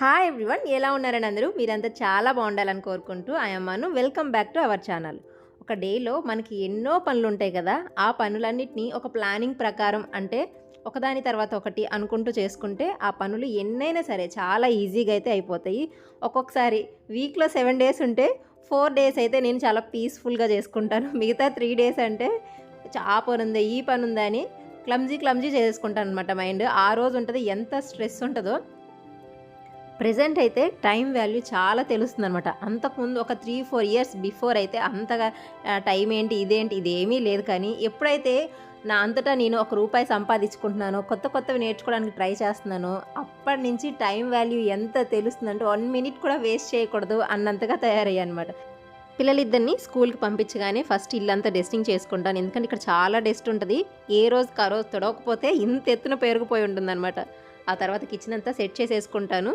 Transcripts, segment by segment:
Hi everyone ఎలా ఉన్నారని అందరూ? మీరంతా చాలా బాగుండాలని కోరుకుంటూ అమ్మను welcome back to our channel ఒక డేలో మనకి ఎన్నో పనులు ఉంటాయి కదా? ఆ పనులన్నింటినీ ఒక ప్లానింగ్ ప్రకారం అంటే ఒకదాని తర్వాత ఒకటి అనుకుంటూ చేసుకుంటే ఆ పనులు ఎన్నైనా సరే చాలా ఈజీగా అయితే అయిపోతాయి. ఒక్కొక్కసారి వీక్లో సెవెన్ డేస్ ఉంటే ఫోర్ డేస్ అయితే నేను చాలా పీస్ఫుల్గా చేసుకుంటాను. మిగతా త్రీ డేస్ అంటే ఆ పని ఉందా ఈ పని ఉందా అని క్లమ్జీ క్లమ్జీ చేసుకుంటాను అనమాట మైండ్ ఆ రోజు ఉంటుంది ఎంత స్ట్రెస్ ఉంటుందో. ప్రజెంట్ అయితే టైం వాల్యూ చాలా తెలుస్తుంది అనమాట అంతకుముందు ఒక త్రీ ఫోర్ ఇయర్స్ బిఫోర్ అయితే అంతగా టైం ఏంటి ఇదేంటి ఇదేమీ లేదు కానీ ఎప్పుడైతే నా అంతటా నేను ఒక రూపాయి సంపాదించుకుంటున్నానో కొత్త కొత్తవి నేర్చుకోవడానికి ట్రై చేస్తున్నానో అప్పటి నుంచి టైం వాల్యూ ఎంత తెలుస్తుందంటే వన్ మినిట్ కూడా వేస్ట్ చేయకూడదు అన్నంతగా తయారయ్యాయి అనమాట పిల్లలిద్దరిని స్కూల్కి పంపించగానే ఫస్ట్ ఇల్లంతా డెస్టింగ్ చేసుకుంటాను. ఎందుకంటే ఇక్కడ చాలా డస్ట్ ఉంటుంది. ఏ రోజు ఆ రోజు తొడవకపోతే ఇంత ఎత్తున పెరిగిపోయి ఉంటుందన్నమాట. ఆ తర్వాత కిచెన్ అంతా సెట్ చేసేసుకుంటాను.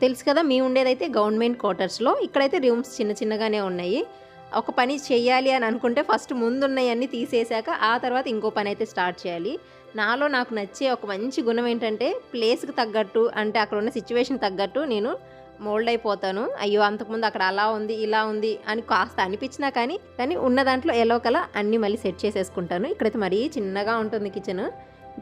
తెలుసు కదా మీ ఉండేదైతే గవర్నమెంట్ క్వార్టర్స్లో. ఇక్కడైతే రూమ్స్ చిన్న చిన్నగానే ఉన్నాయి. ఒక పని చేయాలి అని అనుకుంటే ఫస్ట్ ముందున్నవన్నీ తీసేశాక ఆ తర్వాత ఇంకో పని అయితే స్టార్ట్ చేయాలి. నాలో నాకు నచ్చే ఒక మంచి గుణం ఏంటంటే ప్లేస్కి తగ్గట్టు అంటే అక్కడ ఉన్న సిచ్యువేషన్ తగ్గట్టు నేను మోల్డ్ అయిపోతాను. అయ్యో అంతకుముందు అక్కడ అలా ఉంది ఇలా ఉంది అని కాస్త అనిపించినా కానీ కానీ ఉన్న దాంట్లో ఎలో కల అన్నీ మళ్ళీ సెట్ చేసేసుకుంటాను. ఇక్కడైతే మరీ చిన్నగా ఉంటుంది కిచెన్.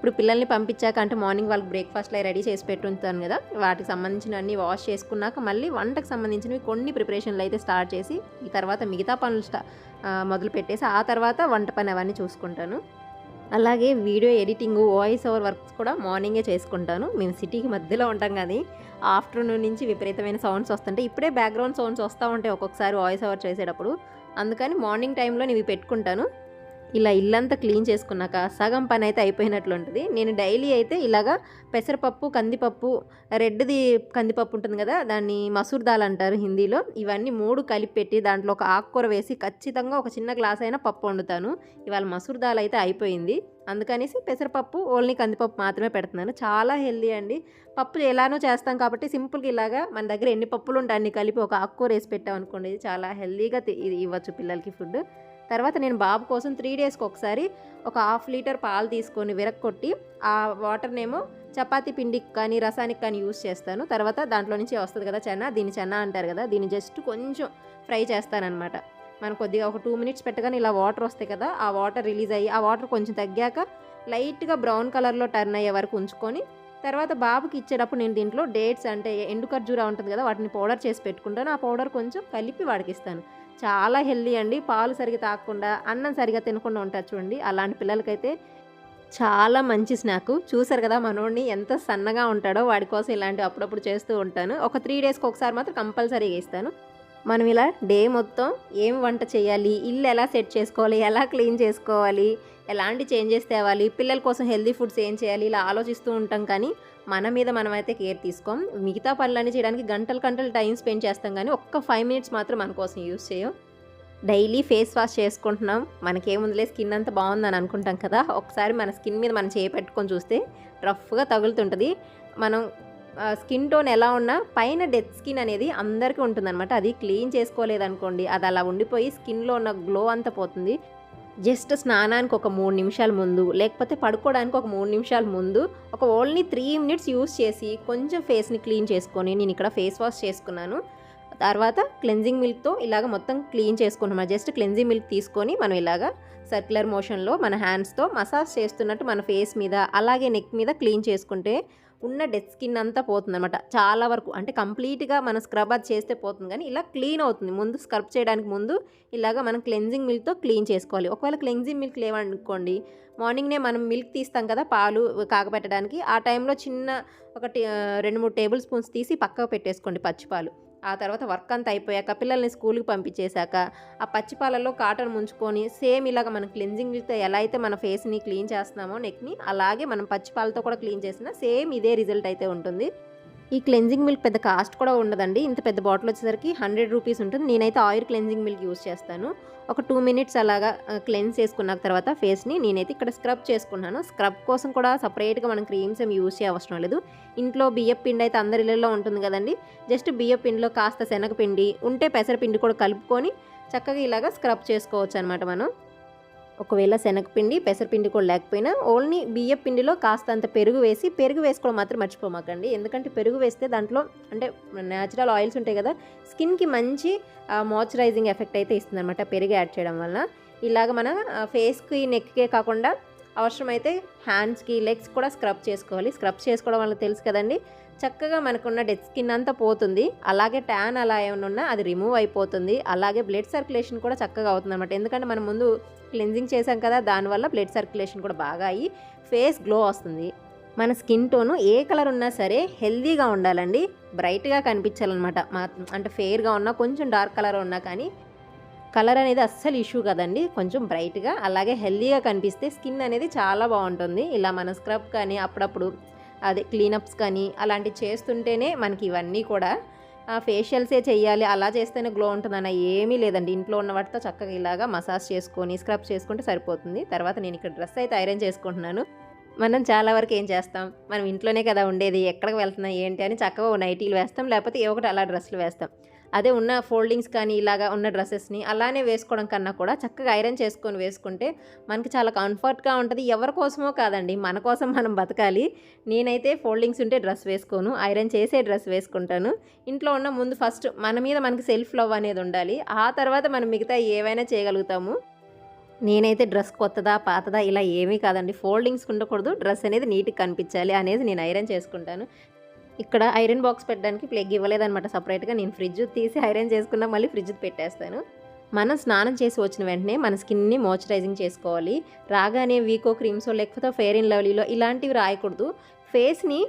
ఇప్పుడు పిల్లల్ని పంపించాక అంటే మార్నింగ్ వాళ్ళకి బ్రేక్ఫాస్ట్లో రెడీ చేసి పెట్టుంటాను కదా వాటికి సంబంధించిన అన్ని వాష్ చేసుకున్నాక మళ్ళీ వంటకు సంబంధించినవి కొన్ని ప్రిపరేషన్లు అయితే స్టార్ట్ చేసి ఈ తర్వాత మిగతా పనులు స్టా మొదలు పెట్టేసి ఆ తర్వాత వంట పని అవన్నీ చూసుకుంటాను. అలాగే video editing voice over works కూడా మార్నింగే చేసుకుంటాను. మేము సిటీకి మధ్యలో ఉంటాం కానీ ఆఫ్టర్నూన్ నుంచి విపరీతమైన సౌండ్స్ వస్తుంటే ఇప్పుడే బ్యాక్గ్రౌండ్ సౌండ్స్ వస్తూ ఉంటాయి ఒక్కొక్కసారి వాయిస్ ఓవర్ చేసేటప్పుడు. అందుకని మార్నింగ్ టైంలో ఇవి పెట్టుకుంటాను. ఇలా ఇల్లంతా క్లీన్ చేసుకున్నాక సగం పని అయితే అయిపోయినట్లు ఉంటుంది నేను డైలీ అయితే ఇలాగా పెసరపప్పు కందిపప్పు రెడ్ది కందిపప్పు ఉంటుంది కదా దాన్ని మసూర్ దాల్ అంటారు హిందీలో. ఇవన్నీ మూడు కలిపి పెట్టి దాంట్లో ఒక ఆకుకూర వేసి ఖచ్చితంగా ఒక చిన్న గ్లాస్ అయినా పప్పు వండుతాను. ఇవాళ మసూర్ దాల్ అయితే అయిపోయింది. అందుకనేసి పెసరపప్పు ఓన్లీ కందిపప్పు మాత్రమే పెడుతున్నాను. చాలా హెల్దీ అండి. పప్పు ఎలానో చేస్తాం కాబట్టి సింపుల్గా ఇలాగా మన దగ్గర ఎన్ని పప్పులు ఉంటాయి అన్ని కలిపి ఒక ఆకుకూర వేసి పెట్టాం అనుకోండి చాలా హెల్దీగా ఇవ్వచ్చు పిల్లలకి ఫుడ్ తర్వాత నేను బాబు కోసం త్రీ డేస్కి ఒకసారి ఒక హాఫ్ లీటర్ పాలు తీసుకొని విరక్కొట్టి ఆ వాటర్నేమో చపాతి పిండికి కానీ రసానికి కానీ యూస్ చేస్తాను. తర్వాత దాంట్లో నుంచి వస్తుంది కదా చెన్న దీన్ని చెన్న అంటారు కదా దీన్ని జస్ట్ కొంచెం ఫ్రై చేస్తానన్నమాట. మనం కొద్దిగా ఒక టూ మినిట్స్ పెట్టగానే ఇలా వాటర్ వస్తాయి కదా ఆ వాటర్ రిలీజ్ అయ్యి ఆ వాటర్ కొంచెం తగ్గాక లైట్గా బ్రౌన్ కలర్లో టర్న్ అయ్యే వరకు ఉంచుకొని తర్వాత బాబుకి ఇచ్చేటప్పుడు నేను దీంట్లో డేట్స్ అంటే ఎండు ఖర్జూరా ఉంటుంది కదా వాటిని పౌడర్ చేసి పెట్టుకుంటాను. ఆ పౌడర్ కొంచెం కలిపి వాడికి ఇస్తాను. చాలా హెల్దీ అండి. పాలు సరిగా తాగకుండా అన్నం సరిగా తినకుండా ఉంటారు చూడండి. అలాంటి పిల్లలకైతే చాలా మంచి స్నాక్. చూసారు కదా మనోడిని ఎంత సన్నగా ఉంటాడో వాడి కోసం ఇలాంటివి అప్పుడప్పుడు చేస్తూ ఉంటాను. ఒక త్రీ డేస్కి ఒకసారి మాత్రం కంపల్సరీగా ఇస్తాను మనం ఇలా డే మొత్తం ఏం వంట చేయాలి ఇల్లు ఎలా సెట్ చేసుకోవాలి ఎలా క్లీన్ చేసుకోవాలి ఎలాంటి చేంజెస్ తేవాలి పిల్లల కోసం హెల్దీ ఫుడ్స్ ఏం చేయాలి ఇలా ఆలోచిస్తూ ఉంటాం కానీ మన మీద మనమైతే కేర్ తీసుకోం. మిగతా పనులన్నీ చేయడానికి గంటలు గంటలు టైం స్పెండ్ చేస్తాం కానీ ఒక్క ఫైవ్ మినిట్స్ మాత్రం మన కోసం యూస్ చేయం. డైలీ ఫేస్ వాష్ చేసుకుంటున్నాం. మనకేముందిలే స్కిన్ అంతా బాగుందని అనుకుంటాం కదా. ఒకసారి మన స్కిన్ మీద మనం చేపెట్టుకొని చూస్తే రఫ్గా తగులుతుంటుంది. మనం స్కిన్ టోన్ ఎలా ఉన్నా పైన డెత్ స్కిన్ అనేది అందరికీ ఉంటుందన్నమాట. అది క్లీన్ చేసుకోలేదనుకోండి అది అలా ఉండిపోయి స్కిన్లో ఉన్న గ్లో అంతా పోతుంది. జస్ట్ స్నానానికి ఒక మూడు నిమిషాల ముందు లేకపోతే పడుకోవడానికి ఒక మూడు నిమిషాల ముందు ఒక ఓన్లీ త్రీ మినిట్స్ యూస్ చేసి కొంచెం ఫేస్ని క్లీన్ చేసుకొని నేను ఇక్కడ ఫేస్ వాష్ చేసుకున్నాను. తర్వాత క్లెన్జింగ్ మిల్క్తో ఇలాగ మొత్తం క్లీన్ చేసుకుంటున్నాం. జస్ట్ క్లెన్జింగ్ మిల్క్ తీసుకొని మనం ఇలాగా సర్క్యులర్ మోషన్లో మన హ్యాండ్స్తో మసాజ్ చేస్తున్నట్టు మన ఫేస్ మీద అలాగే నెక్ మీద క్లీన్ చేసుకుంటే ఉన్న డెత్ స్కిన్ అంతా పోతుంది అనమాట చాలా వరకు అంటే కంప్లీట్గా మనం స్క్రబ్ అది చేస్తే పోతుంది కానీ ఇలా క్లీన్ అవుతుంది. ముందు స్క్రబ్ చేయడానికి ముందు ఇలాగ మనం క్లెన్జింగ్ మిల్క్తో క్లీన్ చేసుకోవాలి. ఒకవేళ క్లెన్జింగ్ మిల్క్ లేవనుకోండి మార్నింగ్నే మనం మిల్క్ తీస్తాం కదా పాలు కాగబెట్టడానికి ఆ టైంలో చిన్న ఒక రెండు మూడు టేబుల్ స్పూన్స్ తీసి పక్కకు పెట్టేసుకోండి పచ్చిపాలు ఆ తర్వాత వర్క్ అంతా అయిపోయాక పిల్లల్ని స్కూల్కి పంపించేశాక ఆ పచ్చిపాలలో కాటన్ ముంచుకొని సేమ్ ఇలాగ మనం క్లిన్జింగ్ ఎలా అయితే మన ఫేస్ని క్లీన్ చేస్తున్నామో నెక్ని అలాగే మనం పచ్చిపాలతో కూడా క్లీన్ చేసినా సేమ్ ఇదే రిజల్ట్ అయితే ఉంటుంది. ఈ క్లెన్జింగ్ మిల్క్ పెద్ద కాస్ట్ కూడా ఉండదండి. ఇంత పెద్ద బాటిల్ వచ్చేసరికి హండ్రెడ్ రూపీస్ ఉంటుంది. నేనైతే ఆయిల్ క్లెన్జింగ్ మిల్క్ యూస్ చేస్తాను. ఒక టూ మినిట్స్ అలాగా క్లెన్స్ చేసుకున్న తర్వాత ఫేస్ని నేనైతే ఇక్కడ స్క్రబ్ చేసుకున్నాను. స్క్రబ్ కోసం కూడా సపరేట్గా మనం క్రీమ్స్ ఏమి యూస్ చేయ అవసరం లేదు. ఇంట్లో బియ్యం పిండి అయితే అందరి ఇళ్ళలో ఉంటుంది కదండి. జస్ట్ బియ్యం పిండిలో కాస్త శనగపిండి ఉంటే పెసరపిండి కూడా కలుపుకొని చక్కగా ఇలాగా స్క్రబ్ చేసుకోవచ్చు అనమాట మనం. ఒకవేళ శనగపిండి పెసరపిండి కూడా లేకపోయినా ఓన్లీ బియ్య పిండిలో కాస్తంత పెరుగు వేసి పెరుగు వేసుకోవడం మాత్రం మర్చిపోమాకండి. ఎందుకంటే పెరుగు వేస్తే దాంట్లో అంటే న్యాచురల్ ఆయిల్స్ ఉంటాయి కదా స్కిన్కి మంచి మాయిశ్చరైజింగ్ ఎఫెక్ట్ అయితే ఇస్తుంది అనమాట పెరుగు యాడ్ చేయడం వల్ల ఇలాగ మన ఫేస్కి నెక్కే కాకుండా అవసరమైతే హ్యాండ్స్కి లెగ్స్ కూడా స్క్రబ్ చేసుకోవాలి. స్క్రబ్ చేసుకోవడం వల్ల తెలుసు కదండి చక్కగా మనకున్న డెత్ స్కిన్ అంతా పోతుంది. అలాగే ట్యాన్ అలా ఏమైనా ఉన్నా అది రిమూవ్ అయిపోతుంది. అలాగే బ్లడ్ సర్క్యులేషన్ కూడా చక్కగా అవుతుంది అనమాట ఎందుకంటే మనం ముందు క్లెన్జింగ్ చేసాం కదా దానివల్ల బ్లడ్ సర్క్యులేషన్ కూడా బాగా అయ్యి ఫేస్ గ్లో వస్తుంది. మన స్కిన్ టోను ఏ కలర్ ఉన్నా సరే హెల్దీగా ఉండాలండి. బ్రైట్గా కనిపించాలన్నమాట. మా అంటే ఫెయిర్గా ఉన్నా కొంచెం డార్క్ కలర్ ఉన్నా కానీ కలర్ అనేది అస్సలు ఇష్యూ కదండి. కొంచెం బ్రైట్గా అలాగే హెల్దీగా కనిపిస్తే స్కిన్ అనేది చాలా బాగుంటుంది. ఇలా మన స్క్రబ్ కానీ అప్పుడప్పుడు అదే క్లీనప్స్ కానీ అలాంటివి చేస్తుంటేనే మనకి ఇవన్నీ కూడా ఫేషియల్సే చేయాలి అలా చేస్తేనే గ్లో ఉంటుందన్న ఏమీ లేదండి. ఇంట్లో ఉన్న వాటితో చక్కగా ఇలాగా మసాజ్ చేసుకొని స్క్రబ్ చేసుకుంటే సరిపోతుంది. తర్వాత నేను ఇక్కడ డ్రెస్ అయితే ఐరన్ చేసుకుంటున్నాను. మనం చాలా వరకు ఏం చేస్తాం? మనం ఇంట్లోనే కదా ఉండేది. ఎక్కడికి వెళ్తున్నాం? ఏంటి అని చక్కగా నైటీలు వేస్తాం. లేకపోతే ఏ ఒకటి అలా డ్రెస్సులు వేస్తాం. అదే ఉన్న ఫోల్డింగ్స్ కానీ ఇలాగా ఉన్న డ్రెస్సెస్ని అలానే వేసుకోవడం కన్నా కూడా చక్కగా ఐరన్ చేసుకొని వేసుకుంటే మనకి చాలా కంఫర్ట్గా ఉంటుంది. ఎవరి కోసమో కాదండి మన కోసం మనం బతకాలి. నేనైతే ఫోల్డింగ్స్ ఉంటే డ్రెస్ వేసుకోను ఐరన్ చేసే డ్రెస్ వేసుకుంటాను. ఇంట్లో ఉన్న ముందు ఫస్ట్ మన మీద మనకి సెల్ఫ్ లవ్ అనేది ఉండాలి. ఆ తర్వాత మనం మిగతా ఏవైనా చేయగలుగుతాము. నేనైతే డ్రెస్ కొత్తదా పాతదా ఇలా ఏమీ కాదండి. ఫోల్డింగ్స్ ఉండకూడదు డ్రెస్ అనేది నీట్గా కనిపించాలి అనేది నేను ఐరన్ చేసుకుంటాను. ఇక్కడ ఐరన్ బాక్స్ పెట్టడానికి ప్లగ్ ఇవ్వలేదన్నమాట. సపరేట్గా నేను ఫ్రిడ్జ్ తీసి ఐరన్ చేసుకున్నా మళ్ళీ ఫ్రిడ్జ్ పెట్టేస్తాను. మనం స్నానం చేసి వచ్చిన వెంటనే మన స్కిన్ని మాయిశ్చరైజింగ్ చేసుకోవాలి. రాగానే వీకో క్రీమ్స్ లేకపోతే ఫెయిర్ ఇన్ లవ్లీలో ఇలాంటివి రాయకూడదు. ఫేస్ని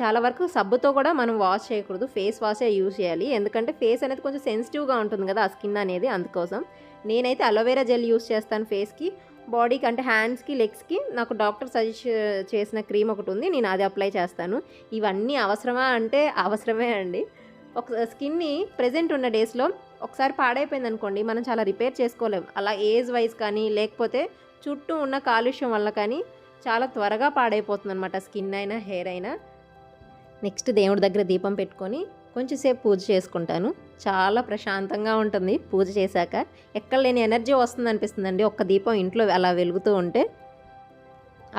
చాలా వరకు సబ్బుతో కూడా మనం వాష్ చేయకూడదు. ఫేస్ వాషే యూజ్ చేయాలి. ఎందుకంటే ఫేస్ అనేది కొంచెం సెన్సిటివ్గా ఉంటుంది కదా ఆ స్కిన్ అనేది అందుకోసం. నేనైతే అలోవెరా జెల్ యూస్ చేస్తాను ఫేస్కి బాడీకి అంటే హ్యాండ్స్కి లెగ్స్కి నాకు డాక్టర్ సజెస్ట్ చేసిన క్రీమ్ ఒకటి ఉంది. నేను అది అప్లై చేస్తాను. ఇవన్నీ అవసరమా అంటే అవసరమే అండి. ఒక స్కిన్ని ప్రజెంట్ ఉన్న డేస్లో ఒకసారి పాడైపోయింది అనుకోండి మనం చాలా రిపేర్ చేసుకోలేం. అలా ఏజ్ వైజ్ కానీ లేకపోతే చుట్టూ ఉన్న కాలుష్యం వల్ల కానీ చాలా త్వరగా పాడైపోతుంది అనమాట స్కిన్ అయినా హెయిర్ అయినా. నెక్స్ట్ దేవుడి దగ్గర దీపం పెట్టుకొని కొంచెంసేపు పూజ చేసుకుంటాను. చాలా ప్రశాంతంగా ఉంటుంది. పూజ చేశాక ఎక్కడ లేని ఎనర్జీ వస్తుంది అనిపిస్తుందండి ఒక్క దీపం ఇంట్లో అలా వెలుగుతూ ఉంటే.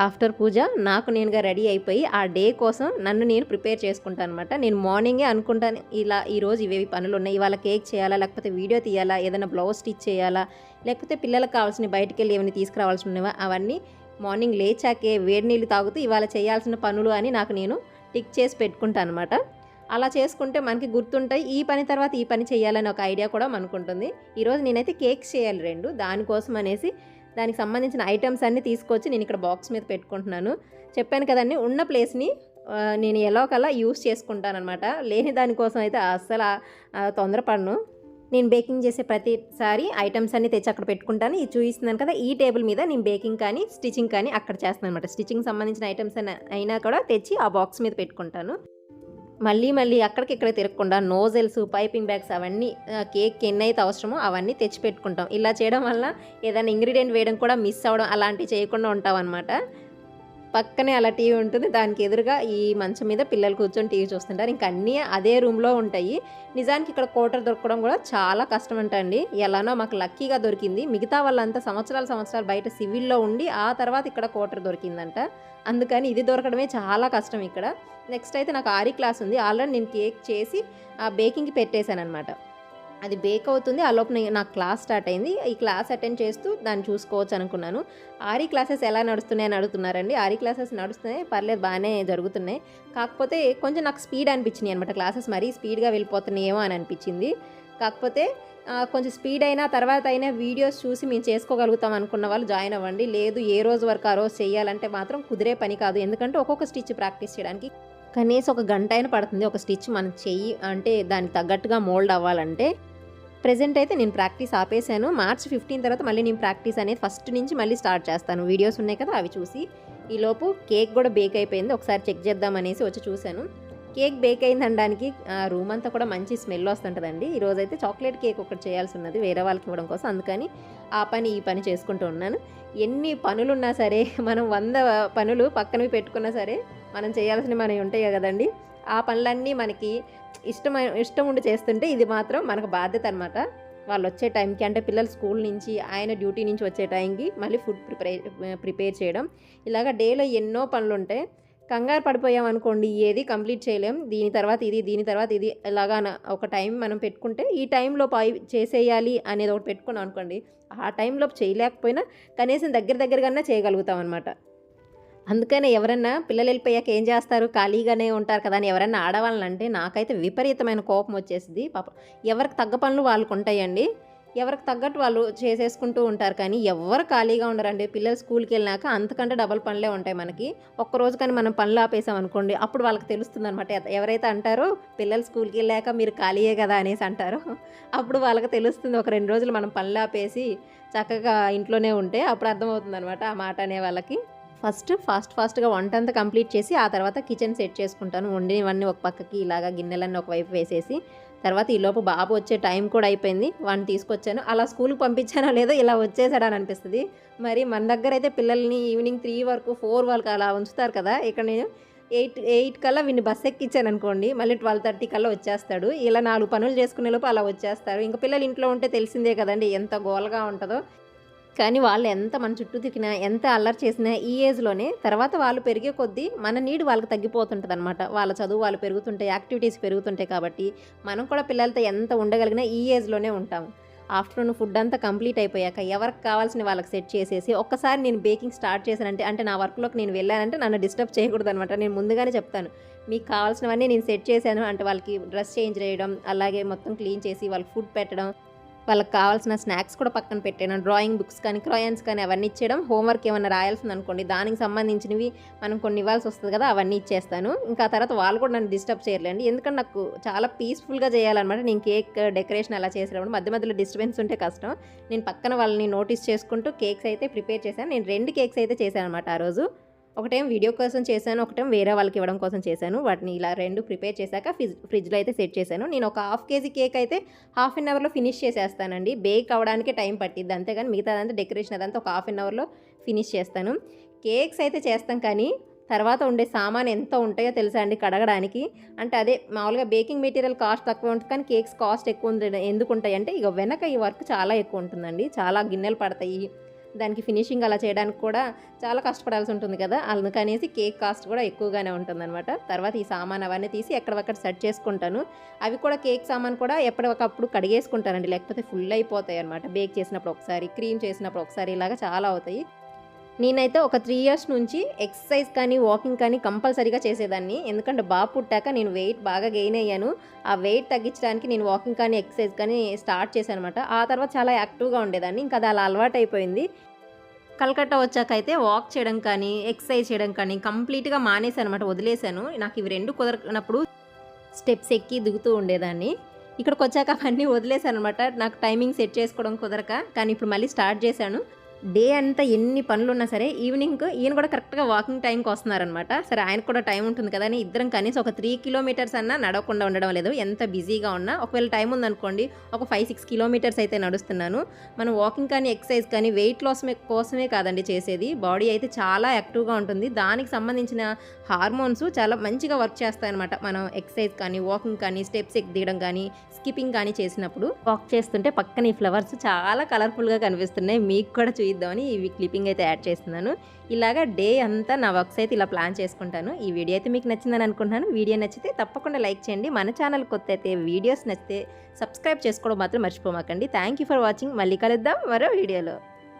ఆఫ్టర్ పూజ నాకు నేనుగా రెడీ అయిపోయి ఆ డే కోసం నన్ను నేను ప్రిపేర్ చేసుకుంటాను అనమాట నేను మార్నింగే అనుకుంటాను ఇలా ఈరోజు ఇవేవి పనులు ఉన్నాయి ఇవాళ కేక్ చేయాలా లేకపోతే వీడియో తీయాలా ఏదైనా బ్లౌజ్ స్టిచ్ చేయాలా లేకపోతే పిల్లలకు కావాల్సిన బయటికి వెళ్ళి ఏమైనా తీసుకురావాల్సి ఉన్నవా అవన్నీ మార్నింగ్ లేచాకే వేడి నీళ్ళు తాగుతూ ఇవాళ చేయాల్సిన పనులు అని నాకు నేను టిక్ చేసి పెట్టుకుంటాను అనమాట అలా చేసుకుంటే మనకి గుర్తుంటాయి. ఈ పని తర్వాత ఈ పని చేయాలని ఒక ఐడియా కూడా మనకు ఉంటుంది ఈరోజు నేనైతే కేక్స్ చేయాలి రెండు. దానికోసం అనేసి దానికి సంబంధించిన ఐటమ్స్ అన్నీ తీసుకొచ్చి నేను ఇక్కడ బాక్స్ మీద పెట్టుకుంటున్నాను. చెప్పాను కదండి ఉన్న ప్లేస్ని నేను ఎలా ఒకలా యూస్ చేసుకుంటానమాట లేని దానికోసం అయితే అస్సలు తొందరపడను. నేను బేకింగ్ చేసే ప్రతిసారి ఐటమ్స్ అన్ని తెచ్చి అక్కడ పెట్టుకుంటాను. ఇది చూపిస్తున్నాను కదా ఈ టేబుల్ మీద నేను బేకింగ్ కానీ స్టిచ్చింగ్ కానీ అక్కడ చేస్తాను అనమాట స్టిచ్చింగ్ సంబంధించిన ఐటమ్స్ అయినా కూడా తెచ్చి ఆ బాక్స్ మీద పెట్టుకుంటాను. మళ్ళీ మళ్ళీ అక్కడికిక్కడ తిరగకుండా నోజెల్స్ పైపింగ్ బ్యాగ్స్ అవన్నీ కేక్ ఎన్ని అయితే అవసరమో అవన్నీ తెచ్చి పెట్టుకుంటాం ఇలా చేయడం వల్ల ఏదైనా ఇంగ్రీడియంట్ వేయడం కూడా మిస్ అవ్వడం అలాంటివి చేయకుండా ఉంటాం అనమాట పక్కనే అలా టీవీ ఉంటుంది. దానికి ఎదురుగా ఈ మంచం మీద పిల్లలు కూర్చొని టీవీ చూస్తుంటారు. ఇంకా అన్నీ అదే రూమ్లో ఉంటాయి. నిజానికి ఇక్కడ కోటర్ దొరకడం కూడా చాలా కష్టం అంటండి ఎలానో మాకు లక్కీగా దొరికింది. మిగతా వాళ్ళంతా సంవత్సరాలు సంవత్సరాలు బయట సివిల్లో ఉండి ఆ తర్వాత ఇక్కడ కోటర్ దొరికిందంట. అందుకని ఇది దొరకడమే చాలా కష్టం ఇక్కడ. నెక్స్ట్ అయితే నాకు ఆరి క్లాస్ ఉంది. ఆల్రెడీ నేను కేక్ చేసి ఆ బేకింగ్కి పెట్టేశాను అనమాట అది బేక్ అవుతుంది. ఆ లోపల నాకు క్లాస్ స్టార్ట్ అయింది. ఈ క్లాస్ అటెండ్ చేస్తూ దాన్ని చూసుకోవచ్చు అనుకున్నాను. ఆరి క్లాసెస్ ఎలా నడుస్తున్నాయని అడుగుతున్నారండి. ఆరి క్లాసెస్ నడుస్తున్నాయి. పర్లేదు బాగానే జరుగుతున్నాయి. కాకపోతే కొంచెం నాకు స్పీడ్ అనిపించినాయి అనమాట క్లాసెస్ మరీ స్పీడ్గా వెళ్ళిపోతున్నాయేమో అని అనిపించింది. కాకపోతే కొంచెం స్పీడ్ అయినా తర్వాత అయినా వీడియోస్ చూసి మేము చేసుకోగలుగుతాం అనుకున్న వాళ్ళు జాయిన్ అవ్వండి. లేదు ఏ రోజు వరకు ఆ రోజు చేయాలంటే మాత్రం కుదిరే పని కాదు. ఎందుకంటే ఒక్కొక్క స్టిచ్ ప్రాక్టీస్ చేయడానికి కనీసం ఒక గంట అయినా పడుతుంది. ఒక స్టిచ్ మనం చెయ్యి అంటే దానికి తగ్గట్టుగా మోల్డ్ అవ్వాలంటే ప్రజెంట్ అయితే నేను ప్రాక్టీస్ ఆపేశాను. మార్చ్ ఫిఫ్టీన్ తర్వాత మళ్ళీ నేను ప్రాక్టీస్ అనేది ఫస్ట్ నుంచి మళ్ళీ స్టార్ట్ చేస్తాను. వీడియోస్ ఉన్నాయి కదా అవి చూసి. ఈలోపు కేక్ కూడా బేక్ అయిపోయింది. ఒకసారి చెక్ చేద్దాం అనేసి వచ్చి చూశాను. కేక్ బేక్ అయింది అనడానికి రూమ్ అంతా కూడా మంచి స్మెల్ వస్తుంటుందండి. ఈరోజు అయితే చాక్లెట్ కేక్ ఒకటి చేయాల్సి ఉన్నది వేరే వాళ్ళకి ఇవ్వడం కోసం. అందుకని ఆ పని ఈ పని చేసుకుంటూ ఉన్నాను. ఎన్ని పనులున్నా సరే మనం వంద పనులు పక్కనవి పెట్టుకున్నా సరే మనం చేయాల్సినవి మనవి ఉంటాయి కదండి. ఆ పనులన్నీ మనకి ఇష్టం ఇష్టం ఉండి చేస్తుంటే ఇది మాత్రం మనకు బాధ్యత అనమాట వాళ్ళు వచ్చే టైంకి అంటే పిల్లలు స్కూల్ నుంచి ఆయన డ్యూటీ నుంచి వచ్చే టైంకి మళ్ళీ ఫుడ్ ప్రిపేర్ ప్రిపేర్ చేయడం. ఇలాగ డేలో ఎన్నో పనులు ఉంటాయి కంగారు పడిపోయాం అనుకోండి ఏది కంప్లీట్ చేయలేం. దీని తర్వాత ఇది దీని తర్వాత ఇది ఇలాగా ఒక టైం మనం పెట్టుకుంటే ఈ టైంలో పై చేసేయాలి అనేది ఒకటి పెట్టుకున్నాం అనుకోండి ఆ టైంలో చేయలేకపోయినా కనీసం దగ్గర దగ్గరగానే చేయగలుగుతాం అనమాట అందుకనే ఎవరన్నా పిల్లలు వెళ్ళిపోయాక ఏం చేస్తారు? ఖాళీగానే ఉంటారు కదా అని ఎవరన్నా ఆడవాళ్ళని అంటే నాకైతే విపరీతమైన కోపం వచ్చేసింది పాప ఎవరికి తగ్గ పనులు వాళ్ళకు ఉంటాయండి. ఎవరికి తగ్గట్టు వాళ్ళు చేసేసుకుంటూ ఉంటారు. కానీ ఎవరు ఖాళీగా ఉండరండి. పిల్లలు స్కూల్కి వెళ్ళినాక అంతకంటే డబల్ పనులే ఉంటాయి మనకి. ఒక్కరోజు కానీ మనం పనులు ఆపేసాం అనుకోండి అప్పుడు వాళ్ళకి తెలుస్తుంది అనమాట ఎవరైతే అంటారో పిల్లలు స్కూల్కి వెళ్ళాక మీరు ఖాళీయే కదా అనేసి అంటారు అప్పుడు వాళ్ళకి తెలుస్తుంది. ఒక రెండు రోజులు మనం పనులు ఆపేసి చక్కగా ఇంట్లోనే ఉంటే అప్పుడు అర్థమవుతుంది అనమాట ఆ మాట అనే వాళ్ళకి. ఫస్ట్ ఫాస్ట్ ఫాస్ట్గా వంట అంతా కంప్లీట్ చేసి ఆ తర్వాత కిచెన్ సెట్ చేసుకుంటాను. వండినవన్నీ ఒక పక్కకి ఇలాగా గిన్నెలన్నీ ఒకవైపు వేసేసి తర్వాత ఈలోపు బాబు వచ్చే టైం కూడా అయిపోయింది. వాడిని తీసుకొచ్చాను. అలా స్కూల్కి పంపించానో లేదో ఇలా వచ్చేసాడని అనిపిస్తుంది. మరి మన దగ్గర అయితే పిల్లల్ని ఈవినింగ్ త్రీ వరకు ఫోర్ వరకు అలా ఉంచుతారు కదా! ఇక్కడ నేను ఎయిట్ ఎయిట్ కల్లా వీడిని బస్ ఎక్కించాను అనుకోండి. మళ్ళీ ట్వెల్వ్ థర్టీ కల్లా వచ్చేస్తాడు. ఇలా నాలుగు పనులు చేసుకునే లోపు అలా వచ్చేస్తారు ఇంకా పిల్లలు ఇంట్లో ఉంటే తెలిసిందే కదండి ఎంత గోలగా ఉంటుందో. కానీ వాళ్ళు ఎంత మన చుట్టూ తిరిగినా ఎంత అల్లరి చేసినా ఈ ఏజ్లోనే తర్వాత వాళ్ళు పెరిగే కొద్దీ మన నీడ్ వాళ్ళకి తగ్గిపోతుంటుంది అనమాట వాళ్ళ చదువు వాళ్ళు పెరుగుతుంటాయి యాక్టివిటీస్ పెరుగుతుంటాయి కాబట్టి మనం కూడా పిల్లలతో ఎంత ఉండగలిగినా ఈ ఏజ్లోనే ఉంటాం. ఆఫ్టర్నూన్ ఫుడ్ అంతా కంప్లీట్ అయిపోయాక ఎవరికి కావాల్సిన వాళ్ళకి సెట్ చేసేసి ఒక్కసారి నేను బేకింగ్ స్టార్ట్ చేశానంటే అంటే నా వర్క్లోకి నేను వెళ్ళానంటే నన్ను డిస్టర్బ్ చేయకూడదు అనమాట నేను ముందుగానే చెప్తాను మీకు కావాల్సినవన్నీ నేను సెట్ చేశాను అంటే వాళ్ళకి డ్రెస్ చేంజ్ చేయడం అలాగే మొత్తం క్లీన్ చేసి వాళ్ళకి ఫుడ్ పెట్టడం వాళ్ళకి కావాల్సిన స్నాక్స్ కూడా పక్కన పెట్టాను. డ్రాయింగ్ బుక్స్ కానీ క్రయాన్స్ కానీ అవన్నీ ఇచ్చేయడం. హోంవర్క్ ఏమైనా రాయాల్సింది అనుకోండి. దానికి సంబంధించినవి మనం కొన్ని ఇవ్వాల్సి వస్తుంది కదా అవన్నీ ఇచ్చేస్తాను. ఇంకా తర్వాత వాళ్ళు కూడా నన్ను డిస్టర్బ్ చేయలేండి. ఎందుకంటే నాకు చాలా పీస్ఫుల్గా చేయాలన్నమాట. నేను కేక్ డెకరేషన్ అలా చేసేటప్పుడు మధ్య మధ్యలో డిస్టర్బెన్స్ ఉంటే కష్టం. నేను పక్కన వాళ్ళని నోటీస్ చేసుకుంటూ కేక్స్ అయితే ప్రిపేర్ చేశాను. నేను రెండు కేక్స్ అయితే చేశాను అనమాట ఆ రోజు. ఒకటేం వీడియో కోసం చేశాను ఒకటేం వేరే వాళ్ళకి ఇవ్వడం కోసం చేశాను. వాటిని ఇలా రెండు ప్రిపేర్ చేశాక ఫ్రిజ్ ఫ్రిడ్జ్లో అయితే సెట్ చేశాను. నేను ఒక హాఫ్ కేజీ కేక్ అయితే హాఫ్ అన్ అవర్లో ఫినిష్ చేసేస్తానండి. బేక్ అవ్వడానికే టైం పట్టిద్ది. అంతేగాని మిగతా అదంతా డెకరేషన్ అదంతా ఒక హాఫ్ అన్ అవర్లో ఫినిష్ చేస్తాను. కేక్స్ అయితే చేస్తాం కానీ తర్వాత ఉండే సామాన్ ఎంత ఉంటాయో తెలుసా అండి కడగడానికి? అంటే అదే మామూలుగా బేకింగ్ మెటీరియల్ కాస్ట్ తక్కువ ఉంటుంది కానీ కేక్స్ కాస్ట్ ఎక్కువ ఉంది ఎందుకు ఉంటాయి అంటే ఇక వెనక ఈ వర్క్ చాలా ఎక్కువ ఉంటుందండి. చాలా గిన్నెలు పడతాయి. దానికి ఫినిషింగ్ అలా చేయడానికి కూడా చాలా కష్టపడాల్సి ఉంటుంది కదా. అందుకనేసి కేక్ కాస్ట్ కూడా ఎక్కువగానే ఉంటుందన్నమాట. తర్వాత ఈ సామాన్ అవన్నీ తీసి ఎక్కడొక్కడ సెట్ చేసుకుంటాను. అవి కూడా కేక్ సామాన్ కూడా ఎప్పటికప్పుడు కడిగేసుకుంటానండి. లేకపోతే ఫుల్ అయిపోతాయి అనమాట బేక్ చేసినప్పుడు ఒకసారి క్రీమ్ చేసినప్పుడు ఒకసారి ఇలాగా చాలా అవుతాయి. నేనైతే ఒక త్రీ ఇయర్స్ నుంచి ఎక్సర్సైజ్ కానీ వాకింగ్ కానీ కంపల్సరీగా చేసేదాన్ని. ఎందుకంటే బాబు పుట్టాక నేను వెయిట్ బాగా గెయిన్ అయ్యాను. ఆ వెయిట్ తగ్గించడానికి నేను వాకింగ్ కానీ ఎక్సర్సైజ్ కానీ స్టార్ట్ చేశాను అనమాట ఆ తర్వాత చాలా యాక్టివ్గా ఉండేదాన్ని. ఇంకా అది అలా అలవాటు అయిపోయింది కలకట్టా వచ్చాక అయితే వాక్ చేయడం కానీ ఎక్సర్సైజ్ చేయడం కానీ కంప్లీట్గా మానేశాను అనమాట వదిలేశాను. నాకు ఇవి రెండు కుదరనప్పుడు స్టెప్స్ ఎక్కి దిగుతూ ఉండేదాన్ని. ఇక్కడికి వచ్చాక అవన్నీ వదిలేశాను అనమాట నాకు టైమింగ్ సెట్ చేసుకోవడం కుదరక. కానీ ఇప్పుడు మళ్ళీ స్టార్ట్ చేశాను. డే అంతా ఎన్ని పనులు ఉన్నా సరే ఈవినింగ్ ఈయన కూడా కరెక్ట్గా వాకింగ్ టైంకి వస్తున్నారనమాట సరే ఆయనకు కూడా టైం ఉంటుంది కదా అని ఇద్దరం కనీసం ఒక త్రీ కిలోమీటర్స్ అన్నా నడవకుండా ఉండడం లేదు. ఎంత బిజీగా ఉన్నా ఒకవేళ టైం ఉందనుకోండి ఒక ఫైవ్ సిక్స్ కిలోమీటర్స్ అయితే నడుస్తున్నాను. మనం వాకింగ్ కానీ ఎక్సర్సైజ్ కానీ వెయిట్ లాస్ కోసమే కాదండి చేసేది. బాడీ అయితే చాలా యాక్టివ్గా ఉంటుంది. దానికి సంబంధించిన హార్మోన్స్ చాలా మంచిగా వర్క్ చేస్తాయన్నమాట. మనం ఎక్సర్సైజ్ కానీ వాకింగ్ కానీ స్టెప్స్ ఎక్కి దిగడం కానీ స్కిప్పింగ్ కానీ చేసినప్పుడు. వాక్ చేస్తుంటే పక్కన ఈ ఫ్లవర్స్ చాలా కలర్ఫుల్గా కనిపిస్తున్నాయి. మీకు కూడా చేయిద్దామని ఈ క్లిప్పింగ్ అయితే యాడ్ చేస్తున్నాను. ఇలాగా డే అంతా నా వర్క్స్ అయితే ఇలా ప్లాన్ చేసుకుంటాను. ఈ వీడియో అయితే మీకు నచ్చిందని అనుకుంటున్నాను. వీడియో నచ్చితే తప్పకుండా లైక్ చేయండి. మన ఛానల్ కొత్త అయితే వీడియోస్ నచ్చితే సబ్స్క్రైబ్ చేసుకోవడం మాత్రం మర్చిపోమాకండి. థ్యాంక్ యూ ఫర్ వాచింగ్ మళ్ళీ కలుద్దాం మరో వీడియోలో.